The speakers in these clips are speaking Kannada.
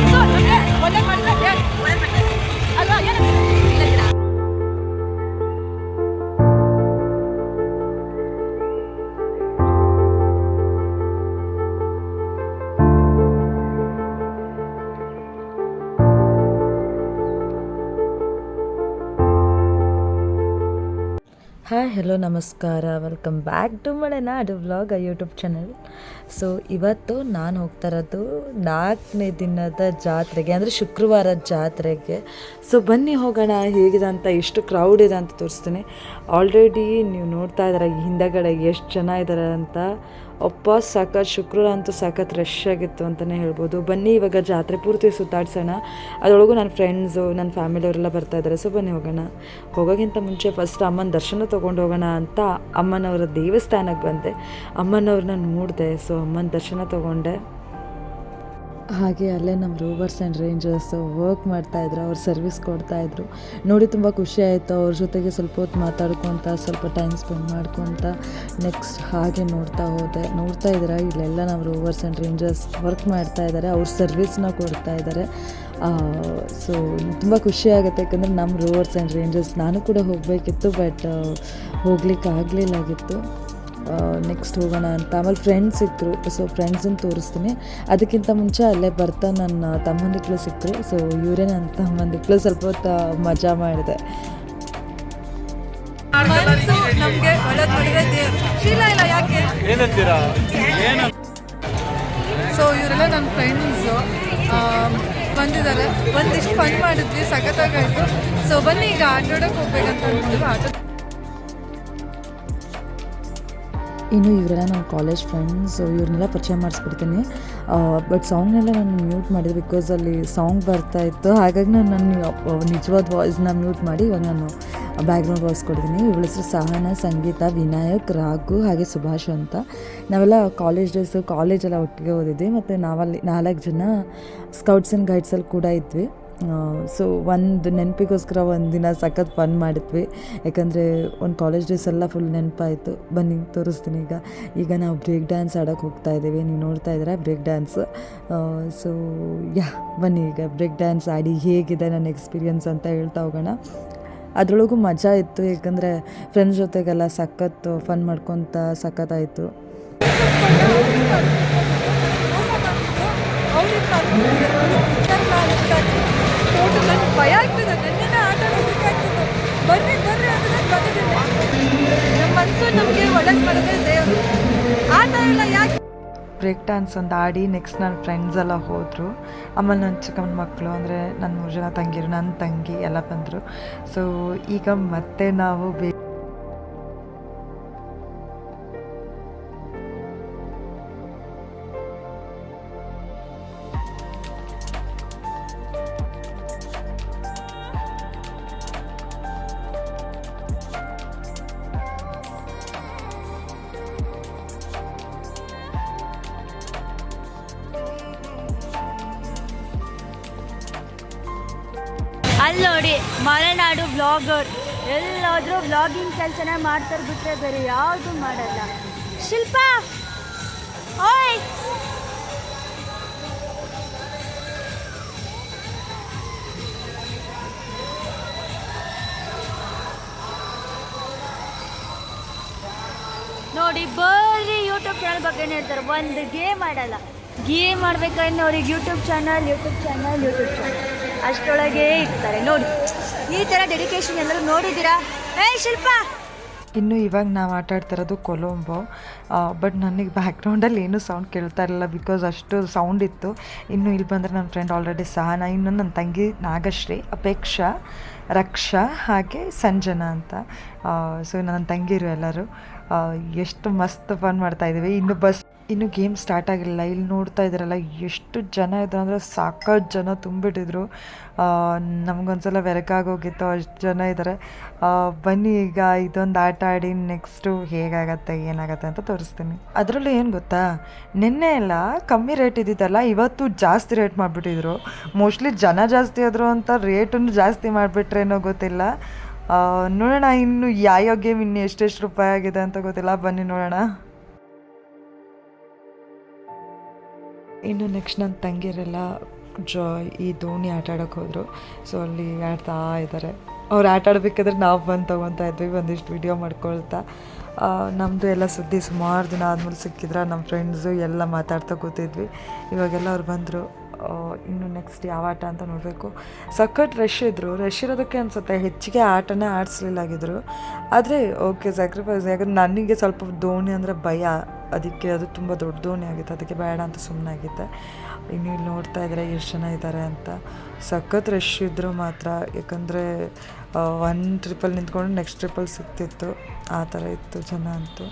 ಮನ್ಸು ನಮ್ಗೆ ಹಲೋ, ನಮಸ್ಕಾರ. Welcome back to Malenadu vlog YouTube channel so ಇವತ್ತು ನಾನು ಹೋಗ್ತಾ ಇರೋದು ನಾಲ್ಕನೇ ದಿನದ ಜಾತ್ರೆಗೆ, ಅಂದರೆ ಶುಕ್ರವಾರದ ಜಾತ್ರೆಗೆ. ಸೊ ಬನ್ನಿ ಹೋಗೋಣ, ಹೇಗಿದೆ ಅಂತ, ಎಷ್ಟು ಕ್ರೌಡ್ ಇದೆ ಅಂತ ತೋರಿಸ್ತೀನಿ. ಆಲ್ರೆಡಿ ನೀವು ನೋಡ್ತಾ ಇದ್ದಾರೆ ಹಿಂದಗಡೆ ಎಷ್ಟು ಜನ ಇದ್ದಾರೆ ಅಂತ. ಅಪ್ಪ ಸಖತ್ ಶುಕ್ರವಾರ ಅಂತೂ ಸಖತ್ ರಶ್ ಆಗಿತ್ತು ಅಂತಲೇ ಹೇಳ್ಬೋದು. ಬನ್ನಿ, ಇವಾಗ ಜಾತ್ರೆ ಪೂರ್ತಿ ಸುತ್ತಾಡ್ಸೋಣ. ಅದರೊಳಗೂ ನನ್ನ ಫ್ರೆಂಡ್ಸು ನನ್ನ ಫ್ಯಾಮಿಲಿಯವರೆಲ್ಲ ಬರ್ತಾ ಇದ್ದಾರೆ ಸೊ, ಬನ್ನಿ ಹೋಗೋಣ. ಹೋಗೋಕ್ಕಿಂತ ಮುಂಚೆ ಫಸ್ಟ್ ಅಮ್ಮನ ದರ್ಶನ ತೊಗೊಂಡು ಹೋಗೋಣ ಅಂತ ಅಮ್ಮನವರ ದೇವಸ್ಥಾನಕ್ಕೆ ಬಂದೆ. ಅಮ್ಮನವ್ರನ್ನ ನೋಡಿದೆ. ಸೊ, ಅಮ್ಮನ ದರ್ಶನ ತೊಗೊಂಡೆ. ಹಾಗೆ ಅಲ್ಲೇ ನಮ್ಮ ರೂವರ್ಸ್ ಆ್ಯಂಡ್ ರೇಂಜರ್ಸ್ ವರ್ಕ್ ಮಾಡ್ತಾಯಿದ್ರು ಅವ್ರು ಸರ್ವಿಸ್ ಕೊಡ್ತಾಯಿದ್ರು ನೋಡಿ ತುಂಬ ಖುಷಿ ಆಯಿತು ಅವ್ರ ಜೊತೆಗೆ ಸ್ವಲ್ಪ ಹೊತ್ತು ಮಾತಾಡ್ಕೊತ, ಸ್ವಲ್ಪ ಟೈಮ್ ಸ್ಪೆಂಡ್ ಮಾಡ್ಕೊತ ನೆಕ್ಸ್ಟ್ ಹಾಗೆ ನೋಡ್ತಾ ಹೋದೆ. ನೋಡ್ತಾ ಇದ್ದೀರಾ? ಇಲ್ಲೆಲ್ಲ ನಮ್ಮ ರೂವರ್ಸ್ ಆ್ಯಂಡ್ ರೇಂಜರ್ಸ್ ವರ್ಕ್ ಮಾಡ್ತಾ ಇದ್ದಾರೆ, ಅವ್ರ ಸರ್ವಿಸ್ನ ಕೊಡ್ತಾ ಇದ್ದಾರೆ. ಸೊ ತುಂಬ ಖುಷಿ ಆಗುತ್ತೆ ಯಾಕಂದರೆ ನಮ್ಮ ರೂವರ್ಸ್ ಆ್ಯಂಡ್ ರೇಂಜರ್ಸ್, ನಾನು ಕೂಡ ಹೋಗಬೇಕಿತ್ತು ಬಟ್ ಹೋಗ್ಲಿಕ್ಕೆ ಆಗಲಿಲ್ಲಾಗಿತ್ತು ನೆಕ್ಸ್ಟ್ ಹೋಗೋಣ ಅಂತ. ಆಮೇಲೆ ಫ್ರೆಂಡ್ಸ್ ಸಿಕ್ಕರು ಸೊ ಫ್ರೆಂಡ್ಸನ್ನು ತೋರಿಸ್ತೀನಿ. ಅದಕ್ಕಿಂತ ಮುಂಚೆ ಅಲ್ಲೇ ಬರ್ತಾ ನನ್ನ ತಮ್ಮಂದಿಕ್ಳು ಸಿಕ್ಕರು. ಸೊ ಇವರೇ ನನ್ನ ತಮ್ಮಂದಿಕ್ಳು ಸ್ವಲ್ಪ ಹೊತ್ತು ಮಜಾ ಮಾಡಿದೆ. ಸೊ ಇವರೆಲ್ಲ ನನ್ನ ಫ್ರೆಂಡ್ಸು ಬಂದಿದ್ದಾರೆ. ಒಂದಿಷ್ಟು ಫನ್ ಮಾಡಿದ್ವಿ ಸಖತ್ತಾಗಾಯ್ತು ಸೊ ಬನ್ನಿ ಈಗ ಆಟಾಡೋಕೆ ಹೋಗ್ಬೇಕಂತ ಅಂದ್ಬಿಟ್ಟು ಆಟ ಇನ್ನು ಇವರೆಲ್ಲ ನನ್ನ ಕಾಲೇಜ್ ಫ್ರೆಂಡ್ಸ್ ಇವ್ರನ್ನೆಲ್ಲ ಪರಿಚಯ ಮಾಡಿಸ್ಬಿಡ್ತೀನಿ. ಬಟ್ ಸಾಂಗ್ನೆಲ್ಲ ನಾನು ಮ್ಯೂಟ್ ಮಾಡಿದೆ ಬಿಕಾಸ್ ಅಲ್ಲಿ ಸಾಂಗ್ ಬರ್ತಾ ಇತ್ತು. ಹಾಗಾಗಿ ನಾನು ನನ್ನ ನಿಜವಾದ ವಾಯ್ಸ್ನ ಮ್ಯೂಟ್ ಮಾಡಿ ಇವಾಗ ನಾನು ಬ್ಯಾಕ್ಗ್ರೌಂಡ್ ವಾಯ್ಸ್ ಕೊಡ್ತೀನಿ. ಇವಳ ಹೆಸರು ಸಹನ, ಸಂಗೀತ, ವಿನಾಯಕ್, ರಾಘು, ಹಾಗೆ ಸುಭಾಷ್ ಅಂತ. ನಾವೆಲ್ಲ ಕಾಲೇಜ್ ಡೇಸು ಕಾಲೇಜೆಲ್ಲ ಒಟ್ಟಿಗೆ ಓದಿದ್ವಿ. ಮತ್ತು ನಾವಲ್ಲಿ ನಾಲ್ಕು ಜನ ಸ್ಕೌಟ್ಸ್ ಆ್ಯಂಡ್ ಗೈಡ್ಸಲ್ಲಿ ಕೂಡ ಇದ್ವಿ. ಸೊ ಒಂದು ನೆನಪಿಗೋಸ್ಕರ ಒಂದಿನ ಸಖತ್ ಫನ್ ಮಾಡಿದ್ವಿ. ಯಾಕಂದರೆ ಒಂದು ಕಾಲೇಜ್ ಡೇಸ್ ಎಲ್ಲ ಫುಲ್ ನೆನಪಾಯಿತು. ಬನ್ನಿ, ತೋರಿಸ್ತೀನಿ ಈಗ. ಈಗ ನಾವು ಬ್ರೇಕ್ ಡ್ಯಾನ್ಸ್ ಆಡೋಕ್ಕೆ ಹೋಗ್ತಾ ಇದ್ದೀವಿ. ನೀವು ನೋಡ್ತಾ ಇದ್ದೀರ ಬ್ರೇಕ್ ಡ್ಯಾನ್ಸ್ ಸೊ ಯಾ, ಬನ್ನಿ ಈಗ ಬ್ರೇಕ್ ಡ್ಯಾನ್ಸ್ ಆಡಿ ಹೇಗಿದೆ ನನ್ನ ಎಕ್ಸ್ಪೀರಿಯನ್ಸ್ ಅಂತ ಹೇಳ್ತಾ ಹೋಗೋಣ. ಅದರೊಳಗೂ ಮಜಾ ಇತ್ತು. ಏಕೆಂದರೆ ಫ್ರೆಂಡ್ಸ್ ಜೊತೆಗೆಲ್ಲ ಸಖತ್ತು ಫನ್ ಮಾಡ್ಕೊತ ಸಖತ್ತಾಯಿತು ಟೋಟಲ್ ನನಗೆ ಭಯ ಆಗ್ತದೆ ನನ್ನೇನ ಆಟ ಆಡೋದಕ್ಕಾಗ್ತದೆ ಬರ್ರಿ ಬರ್ರಿ ಅಂದ್ರೆ ಬಂದಿದ್ದೀನಿ ನಮ್ಮ ಮನಸ್ಸು ನಮಗೆ ಬ್ರೇಕ್ ಡ್ಯಾನ್ಸ್ ಒಂದು ಆಡಿ ನೆಕ್ಸ್ಟ್ ನನ್ನ ಫ್ರೆಂಡ್ಸ್ ಎಲ್ಲ ಹೋದರು. ಆಮೇಲೆ ನನ್ನ ಚಿಕ್ಕಮ್ಮನ ಮಕ್ಕಳು ಅಂದರೆ ನನ್ನ ಮೂರು ಜನ ತಂಗಿರು ನನ್ನ ತಂಗಿ ಎಲ್ಲ ಬಂದರು. ಸೊ ಈಗ ಮತ್ತೆ ನಾವು ಬೇ ಮಲೆನಾಡು ಬ್ಲಾಗರ್ ಎಲ್ಲಾದರೂ ಬ್ಲಾಗಿಂಗ್ ಕೆಲಸನೇ ಮಾಡ್ತಾರೆ ಬಿಟ್ರೆ ಬೇರೆ ಯಾವುದು ಮಾಡಲ್ಲ. ಶಿಲ್ಪ! ಓಯ್! ನೋಡಿ, ಬರೀ ಯೂಟ್ಯೂಬ್ ಚಾನಲ್ ಬಗ್ಗೆ ಹೇಳ್ತಾರೆ. ಒಂದು ಗೇಮ್ ಆಡಲ್ಲ. ಗೇಮ್ ಮಾಡ್ಬೇಕಾದ್ರೆ ಅವ್ರಿಗೆ YouTube channel YouTube channel YouTube channel ಅಷ್ಟರೊಳಗೆ ಇರ್ತಾರೆ ನೋಡಿ. ಈ ಥರ ಡೆಡಿಕೇಶನ್ ಎಲ್ಲರೂ ನೋಡಿದ್ದೀರಾ? ಏಯ್, ಶಿಲ್ಪ! ಇನ್ನು ಇವಾಗ ನಾವು ಆಟ ಇರೋದು ಕೊಲಂಬೋ. ಬಟ್ ನನಗೆ ಬ್ಯಾಕ್ಗ್ರೌಂಡಲ್ಲಿ ಏನೂ ಸೌಂಡ್ ಕೇಳ್ತಾ ಇರಲಿಲ್ಲ ಬಿಕಾಸ್ ಅಷ್ಟು ಸೌಂಡ್ ಇತ್ತು. ಇನ್ನು ಇಲ್ಲಿ ಬಂದರೆ ನನ್ನ ಫ್ರೆಂಡ್ ಆಲ್ರೆಡಿ ಸಹನ, ಇನ್ನು ನನ್ನ ತಂಗಿ ನಾಗಶ್ರೀ, ಅಪೇಕ್ಷಾ, ರಕ್ಷಾ ಹಾಗೆ ಸಂಜನಾ ಅಂತ. ಸೊ ನನ್ನ ತಂಗಿರು ಎಲ್ಲರೂ ಎಷ್ಟು ಮಸ್ತ್ ಫನ್ ಮಾಡ್ತಾ ಇದ್ದೀವಿ. ಇನ್ನು ಬಸ್ ಇನ್ನು ಗೇಮ್ ಸ್ಟಾರ್ಟ್ ಆಗಿರಲಿಲ್ಲ. ಇಲ್ಲಿ ನೋಡ್ತಾ ಇದ್ದಾರಲ್ಲ, ಎಷ್ಟು ಜನ ಇದ್ರು ಅಂದರೆ ಸಾಕಷ್ಟು ಜನ ತುಂಬಿಟ್ಟಿದ್ರು. ನಮಗೊಂದ್ಸಲ ವೆರಕಾಗೋಗಿತ್ತು ಅಷ್ಟು ಜನ ಇದ್ದಾರೆ ಬನ್ನಿ ಈಗ ಇದೊಂದು ಆಟ ಆಡಿ ನೆಕ್ಸ್ಟು ಹೇಗಾಗತ್ತೆ, ಏನಾಗತ್ತೆ ಅಂತ ತೋರಿಸ್ತೀನಿ. ಅದರಲ್ಲೂ ಏನು ಗೊತ್ತಾ, ನಿನ್ನೆ ಎಲ್ಲ ಕಮ್ಮಿ ರೇಟ್ ಇದ್ದಿದ್ದಲ್ಲ ಇವತ್ತು ಜಾಸ್ತಿ ರೇಟ್ ಮಾಡಿಬಿಟ್ಟಿದ್ರು. ಮೋಸ್ಟ್ಲಿ ಜನ ಜಾಸ್ತಿ ಆದರು ಅಂತ ರೇಟನ್ನು ಜಾಸ್ತಿ ಮಾಡಿಬಿಟ್ರೇನೋ ಗೊತ್ತಿಲ್ಲ. ನೋಡೋಣ ಇನ್ನು ಯಾವ ಗೇಮ್ ಇನ್ನು ಎಷ್ಟೆಷ್ಟು ರೂಪಾಯಿ ಆಗಿದೆ ಅಂತ ಗೊತ್ತಿಲ್ಲ. ಬನ್ನಿ ನೋಡೋಣ. ಇನ್ನು ನೆಕ್ಸ್ಟ್ ನನ್ನ ತಂಗಿಯರೆಲ್ಲ ಜೋ ಈ ದೋಣಿ ಆಟ ಆಡೋಕೆ ಹೋದರು. ಸೊ ಅಲ್ಲಿ ಆಡ್ತಾ ಇದ್ದಾರೆ ಅವ್ರು ಆಟ ಆಡಬೇಕಾದ್ರೆ ನಾವು ಬಂದು ತೊಗೊತಾ ಇದ್ವಿ, ಒಂದಿಷ್ಟು ವಿಡಿಯೋ ಮಾಡ್ಕೊಳ್ತಾ. ನಮ್ಮದು ಎಲ್ಲ ಸುದ್ದಿ ಸುಮಾರು ದಿನ ಆದಮೇಲೆ ಸಿಕ್ಕಿದ್ರೆ ನಮ್ಮ ಫ್ರೆಂಡ್ಸು ಎಲ್ಲ ಮಾತಾಡ್ತಾ ಕೂತಿದ್ವಿ. ಇವಾಗೆಲ್ಲ ಅವ್ರು ಬಂದರು. ಇನ್ನು ನೆಕ್ಸ್ಟ್ ಯಾವ ಆಟ ಅಂತ ನೋಡಬೇಕು. ಸಖತ್ ರಶ್ ಇದ್ದರು ರಶ್ ಇರೋದಕ್ಕೆ ಅನಿಸುತ್ತೆ, ಹೆಚ್ಚಿಗೆ ಆಟನೇ ಆಡಿಸ್ಲಿಲ್ಲಾಗಿದ್ರು. ಆದರೆ ಓಕೆ ಸ್ಯಾಕ್ರಿಫೈಸ್ ಯಾಕಂದ್ರೆ ನನಗೆ ಸ್ವಲ್ಪ ದೋಣಿ ಅಂದರೆ ಭಯ. ಅದಕ್ಕೆ ಅದು ತುಂಬ ದೊಡ್ಡ ದೋಣಿ ಆಗಿತ್ತು. ಅದಕ್ಕೆ ಬೇಡ ಅಂತ ಸುಮ್ಮನಾಗಿದ್ದೆ ಇನ್ನು ಇಲ್ಲಿ ನೋಡ್ತಾ ಇದ್ದಾರೆ ಎಷ್ಟು ಜನ ಇದ್ದಾರೆ ಅಂತ. ಸಖತ್ ರಶ್ ಇದ್ದರೂ ಮಾತ್ರ. ಯಾಕಂದರೆ ಒನ್ ಟ್ರಿಪ್ಪಲ್ಲಿ ನಿಂತ್ಕೊಂಡು ನೆಕ್ಸ್ಟ್ ಟ್ರಿಪ್ಪಲ್ಲಿ ಸಿಗ್ತಿತ್ತು ಆ ಥರ ಇತ್ತು ಜನ ಅಂತೂ.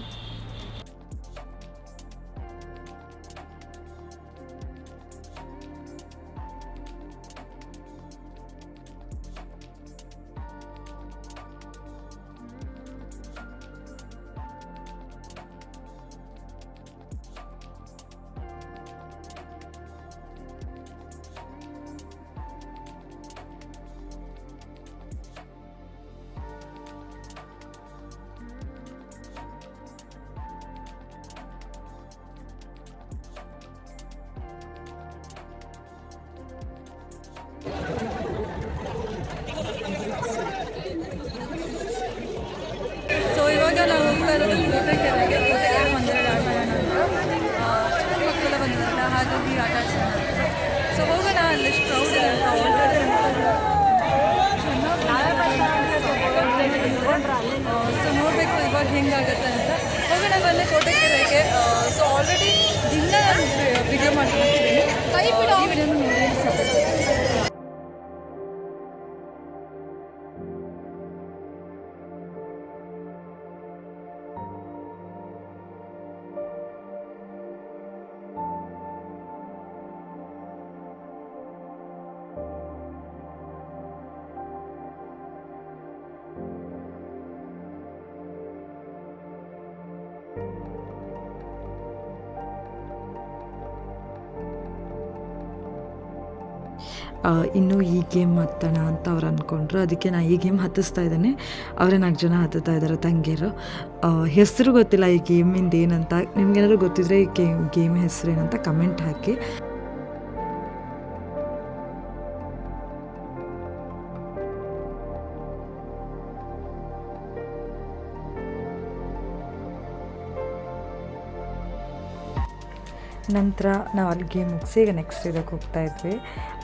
ಇವಾಗ ಹೆಂಗಾಗುತ್ತೆ ಅಂತ. ಹೋಗೋಣ ಫೋಟೋ ಕೋಟೆಕೆರೆಗೆ ಸೊ ಆಲ್ರೆಡಿ ದಿನ ನಾನು ವಿಡಿಯೋ ಮಾಡ್ಕೊಂಡಿದ್ದೀನಿ. ಕೈ ಬಿಡೋ. ಈ ವಿಡಿಯೋನ ಇನ್ನು ಈ ಗೇಮ್ ಹತ್ತೋಣ ಅಂತ ಅವ್ರು ಅಂದ್ಕೊಂಡ್ರು ಅದಕ್ಕೆ ನಾನು ಈ ಗೇಮ್ ಹತ್ತಿಸ್ತಾ ಇದ್ದೇನೆ. ಅವರೇ ನಾಲ್ಕು ಜನ ಹತ್ತುತ್ತಾ ಇದ್ದಾರೆ ತಂಗಿಯರು. ಹೆಸರು ಗೊತ್ತಿಲ್ಲ ಈ ಗೇಮಿಂದ ಏನಂತ. ನಿಮ್ಗೇನಾದ್ರು ಗೊತ್ತಿದ್ರೆ ಈ ಗೇಮ್ ಗೇಮ್ ಹೆಸರು ಏನಂತ ಕಮೆಂಟ್ ಹಾಕಿ. ನಂತರ ನಾವು ಅಲ್ಲಿ ಗೇಮ್ ಮುಗಿಸಿ ಈಗ ನೆಕ್ಸ್ಟ್ ಇದಕ್ಕೆ ಹೋಗ್ತಾ ಇದ್ವಿ.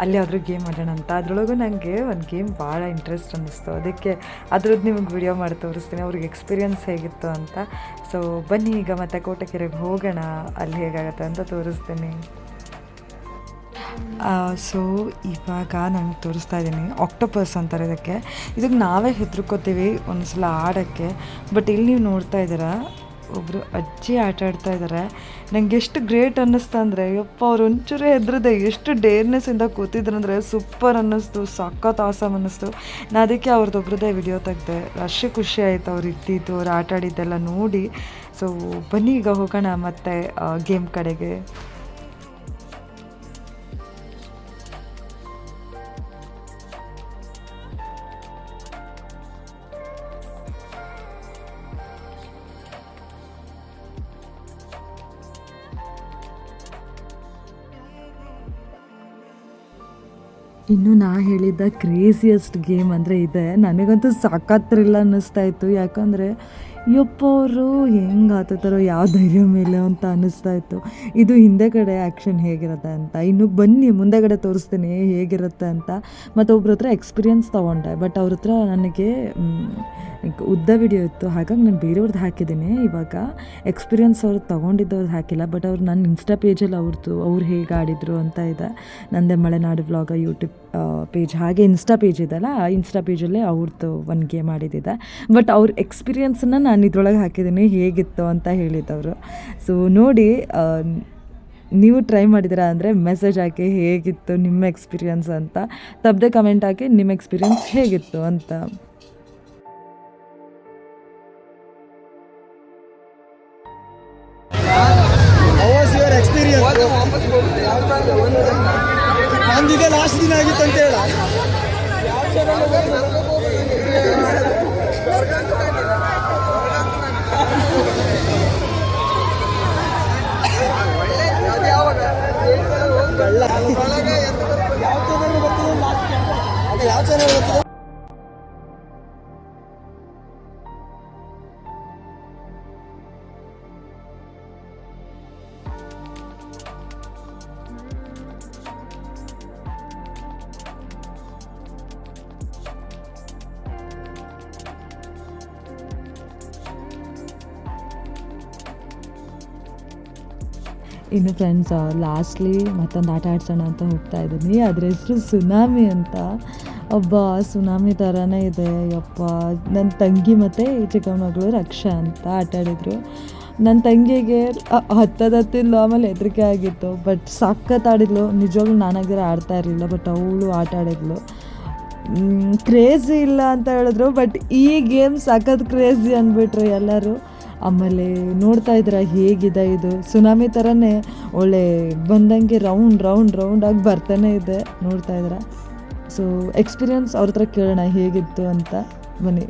ಅಲ್ಲಿ ಯಾವ್ದಾದ್ರು ಗೇಮ್ ಆಡೋಣ ಅಂತ. ಅದರೊಳಗೂ ನನಗೆ ಒಂದು ಗೇಮ್ ಭಾಳ ಇಂಟ್ರೆಸ್ಟ್ ಅನ್ನಿಸ್ತು. ಅದಕ್ಕೆ ಅದ್ರದ್ದು ನಿಮಗೆ ವಿಡಿಯೋ ಮಾಡಿ ತೋರಿಸ್ತೀನಿ. ಅವ್ರಿಗೆ ಎಕ್ಸ್ಪೀರಿಯನ್ಸ್ ಹೇಗಿತ್ತು ಅಂತ. ಸೊ ಬನ್ನಿ ಈಗ ಮತ್ತೆ ಕೋಟಕೆರೆಗೆ ಹೋಗೋಣ. ಅಲ್ಲಿ ಹೇಗಾಗತ್ತೆ ಅಂತ ತೋರಿಸ್ತೀನಿ. ಸೊ ಇವಾಗ ನಾನು ತೋರಿಸ್ತಾ ಇದ್ದೀನಿ. ಆಕ್ಟೋಪಸ್ ಅಂತಾರೆ ಇದಕ್ಕೆ. ಇದಕ್ಕೆ ನಾವೇ ಹೆದರ್ಕೋತೀವಿ ಒಂದ್ಸಲ ಆಡೋಕ್ಕೆ. ಬಟ್ ಇಲ್ಲಿ ನೀವು ನೋಡ್ತಾ ಇದ್ದೀರಾ ಒಬ್ಬರು ಅಜ್ಜಿ ಆಟ ಆಡ್ತಾ ಇದ್ದಾರೆ ನಂಗೆ ಎಷ್ಟು ಗ್ರೇಟ್ ಅನ್ನಿಸ್ತಾ ಅಂದರೆ, ಯಪ್ಪ, ಅವ್ರು ಒಂಚೂರು ಹೆದ್ರದೆ ಎಷ್ಟು ಡೇರ್ನೆಸ್ಸಿಂದ ಕೂತಿದ್ರು ಅಂದರೆ ಸೂಪರ್ ಅನ್ನಿಸ್ತು, ಸಖತ್ ಆಸಮ್ ಅನ್ನಿಸ್ತು. ನಾನು ಅದಕ್ಕೆ ಅವ್ರದ್ದೊಬ್ರದ್ದೇ ವಿಡಿಯೋ ತೆಗೆದೆ. ಅಷ್ಟೇ ಖುಷಿ ಆಯಿತು ಅವ್ರು ಇದ್ದಿದ್ದು ಅವ್ರು ಆಟ ಆಡಿದ್ದೆಲ್ಲ ನೋಡಿ. ಸೊ ಬನ್ನಿ ಈಗ ಹೋಗೋಣ ಮತ್ತೆ ಗೇಮ್ ಕಡೆಗೆ. ಇನ್ನು ನಾ ಹೇಳಿದ್ದ ಕ್ರೇಜಿಯೆಸ್ಟ್ ಗೇಮ್ ಅಂದರೆ ಇದೆ. ನನಗಂತೂ ಸಖತ್ ಥ್ರಿಲ್ ಅನ್ನಿಸ್ತಾ ಇತ್ತು. ಯಾಕಂದರೆ, ಯಪ್ಪ ಅವರು ಹೆಂಗೆ ಯಾವ ಧೈರ್ಯ ಮೇಲೆ ಅಂತ ಅನ್ನಿಸ್ತಾ ಇತ್ತು. ಇದು ಹಿಂದೆ ಕಡೆ ಆ್ಯಕ್ಷನ್ ಹೇಗಿರುತ್ತೆ ಅಂತ. ಇನ್ನು ಬನ್ನಿ ಮುಂದೆಗಡೆ ತೋರಿಸ್ತೀನಿ ಹೇಗಿರುತ್ತೆ ಅಂತ. ಮತ್ತು ಒಬ್ರ ಹತ್ರ ಎಕ್ಸ್ಪೀರಿಯನ್ಸ್ ತೊಗೊಂಡೆ. ಬಟ್ ಅವ್ರ ಹತ್ರ ನನಗೆ ಮ್, ಉದ್ದ ವಿಡಿಯೋ ಇತ್ತು ಹಾಗಾಗಿ ನಾನು ಬೇರೆಯವ್ರದ್ದು ಹಾಕಿದ್ದೀನಿ. ಇವಾಗ ಎಕ್ಸ್ಪೀರಿಯನ್ಸ್ ಅವ್ರು ತೊಗೊಂಡಿದ್ದವ್ರದ್ದು ಹಾಕಿಲ್ಲ ಬಟ್ ಅವ್ರು ನನ್ನ ಇನ್ಸ್ಟಾ ಪೇಜಲ್ಲಿ ಅವ್ರದ್ದು ಅವ್ರು ಹೇಗೆ ಆಡಿದರು ಅಂತ ಇದೆ. ನಂದೇ ಮಲೆನಾಡು ವ್ಲಾಗ ಯೂಟ್ಯೂಬ್ ಪೇಜ್ ಹಾಗೆ ಇನ್ಸ್ಟಾ ಪೇಜ್ ಇದೆಲ್ಲ ಆ ಇನ್ಸ್ಟಾ ಪೇಜಲ್ಲೇ ಅವ್ರದ್ದು ಒಂದು ಗೇಮ್ ಆಡಿದ್ದಿದೆ ಬಟ್ ಅವ್ರ ಎಕ್ಸ್ಪೀರಿಯನ್ಸನ್ನ ನಾನು ಇದ್ರೊಳಗೆ ಹಾಕಿದ್ದೀನಿ ಹೇಗಿತ್ತು ಅಂತ ಹೇಳಿದ್ದವರು ಸೊ ನೋಡಿ ನೀವು ಟ್ರೈ ಮಾಡಿದ್ದೀರಾ ಅಂದರೆ ಮೆಸೇಜ್ ಹಾಕಿ ಹೇಗಿತ್ತು ನಿಮ್ಮ ಎಕ್ಸ್ಪೀರಿಯನ್ಸ್ ಅಂತ ತಪ್ಪದೆ ಕಮೆಂಟ್ ಹಾಕಿ ನಿಮ್ಮ ಎಕ್ಸ್ಪೀರಿಯೆನ್ಸ್ ಹೇಗಿತ್ತು ಅಂತ. ಯಾವ ಚಾನಲ್ ಬರ್ತದೆ ಯಾವ ಚಾನಲ್ ಬರ್ತದೆ ಇನ್ನು ಫ್ರೆಂಡ್ಸ್ ಲಾಸ್ಟ್ಲಿ ಮತ್ತೊಂದು ಆಟ ಆಡ್ಸೋಣ ಅಂತ ಹೋಗ್ತಾ ಇದ್ದೀನಿ. ಅದ್ರ ಹೆಸರು ಸುನಾಮಿ ಅಂತ. ಒಬ್ಬ ಸುನಾಮಿ ಥರನೇ ಇದೆ. ಯಪ್ಪ ನನ್ನ ತಂಗಿ ಮತ್ತು ಈ ಮಗಳು ರಕ್ಷಾ ಅಂತ ಆಟ ಆಡಿದ್ರು. ನನ್ನ ತಂಗಿಗೆ ಹತ್ತದ ಹತ್ತಿದ್ಲು, ಆಮೇಲೆ ಹೆದರಿಕೆ ಆಗಿತ್ತು. ಬಟ್ ಸಖತ್ ಆಡಿದ್ಲು. ನಿಜವಾಗ್ಲೂ ನಾನಾಗಿರೋ ಆಡ್ತಾ ಇರಲಿಲ್ಲ ಬಟ್ ಅವಳು ಆಟ ಆಡಿದ್ಲು. ಕ್ರೇಜಿ ಇಲ್ಲ ಅಂತ ಹೇಳಿದ್ರು ಬಟ್ ಈ ಗೇಮ್ ಸಖತ್ ಕ್ರೇಜಿ ಅಂದ್ಬಿಟ್ರು ಎಲ್ಲರೂ. ಆಮೇಲೆ ನೋಡ್ತಾ ಇದ್ರ ಹೇಗಿದೆ ಇದು? ಸುನಾಮಿ ಥರನೇ ಒಳ್ಳೆ ಬಂದಂಗೆ ರೌಂಡ್ ರೌಂಡ್ ರೌಂಡಾಗಿ ಬರ್ತಾನೆ ಇದೆ. ನೋಡ್ತಾ ಇದ್ರ ಸೊ ಎಕ್ಸ್ಪೀರಿಯನ್ಸ್ ಅವ್ರ ಹತ್ರ ಕೇಳೋಣ ಹೇಗಿತ್ತು ಅಂತ. ಬನ್ನಿ.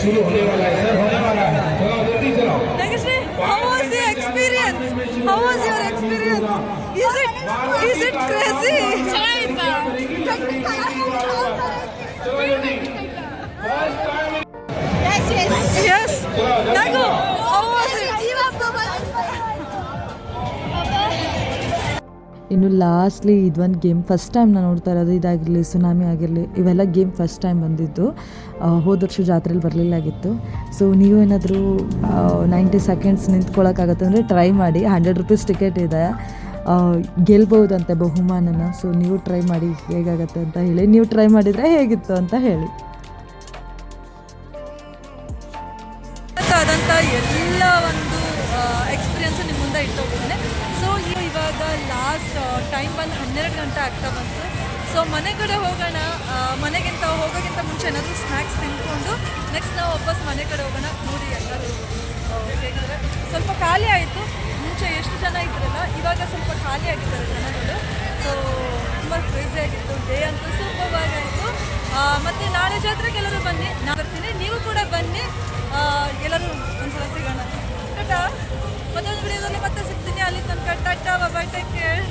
शुरू होने वाला है सर होने वाला है जल्दी How was the experience? How was your experience? Is it is it crazy? Yes, yes. Yes. ಇನ್ನು ಲಾಸ್ಟ್ಲಿ ಇದೊಂದು ಗೇಮ್ ಫಸ್ಟ್ ಟೈಮ್ ನಾನು ನೋಡ್ತಾ ಇರೋದು ಇದಾಗಿರಲಿ ಸುನಾಮಿ ಆಗಿರಲಿ, ಇವೆಲ್ಲ ಗೇಮ್ ಫಸ್ಟ್ ಟೈಮ್ ಬಂದಿದ್ದು. ಹೋದ ವರ್ಷ ಜಾತ್ರೆಲಿ ಬರಲಿಲ್ಲಾಗಿತ್ತು ಸೊ ನೀವೇನಾದರೂ ನೈಂಟಿ ಸೆಕೆಂಡ್ಸ್ ನಿಂತ್ಕೊಳ್ಳೋಕ್ಕಾಗತ್ತೆ ಅಂದರೆ ಟ್ರೈ ಮಾಡಿ. ಹಂಡ್ರೆಡ್ ರುಪೀಸ್ ಟಿಕೆಟ್ ಇದೆ. ಗೆಲ್ಬೋದಂತೆ ಬಹುಮಾನನ. ಸೊ ನೀವು ಟ್ರೈ ಮಾಡಿ ಹೇಗಾಗತ್ತೆ ಅಂತ ಹೇಳಿ. ನೀವು ಟ್ರೈ ಮಾಡಿದರೆ ಹೇಗಿತ್ತು ಅಂತ ಹೇಳಿ. ಖಾಲಿ ಆಯಿತು. ಮುಂಚೆ ಎಷ್ಟು ಜನ ಇದ್ರಲ್ಲ, ಇವಾಗ ಸ್ವಲ್ಪ ಖಾಲಿ ಆಗಿದ್ದಾರೆ ಜನಗಳು. ಸೊ ತುಂಬ ಆಗಿತ್ತು. ಡೇ ಅಂತೂ ಸೂಪರ್ ಆಗಾಯಿತು ಮತ್ತು ನಾಳೆ ಜಾತ್ರೆಗೆ ಎಲ್ಲರೂ ಬನ್ನಿ. ನಾನು ಬರ್ತೀನಿ. ನೀವು ಕೂಡ ಬನ್ನಿ. ಎಲ್ಲರೂ ಒಂದ್ಸಲ ಸಿಗೋಣ. ಟಾಟಾ ಮತ್ತೊಂದು ವಿಡಿಯೋದಲ್ಲಿ ಮತ್ತೆ ಸಿಗ್ತೀನಿ. ಅಲ್ಲಿ ತನಕ ಟಾಟಾ ಬಾಯ್ ಟೇಕ್ ಕೇರ್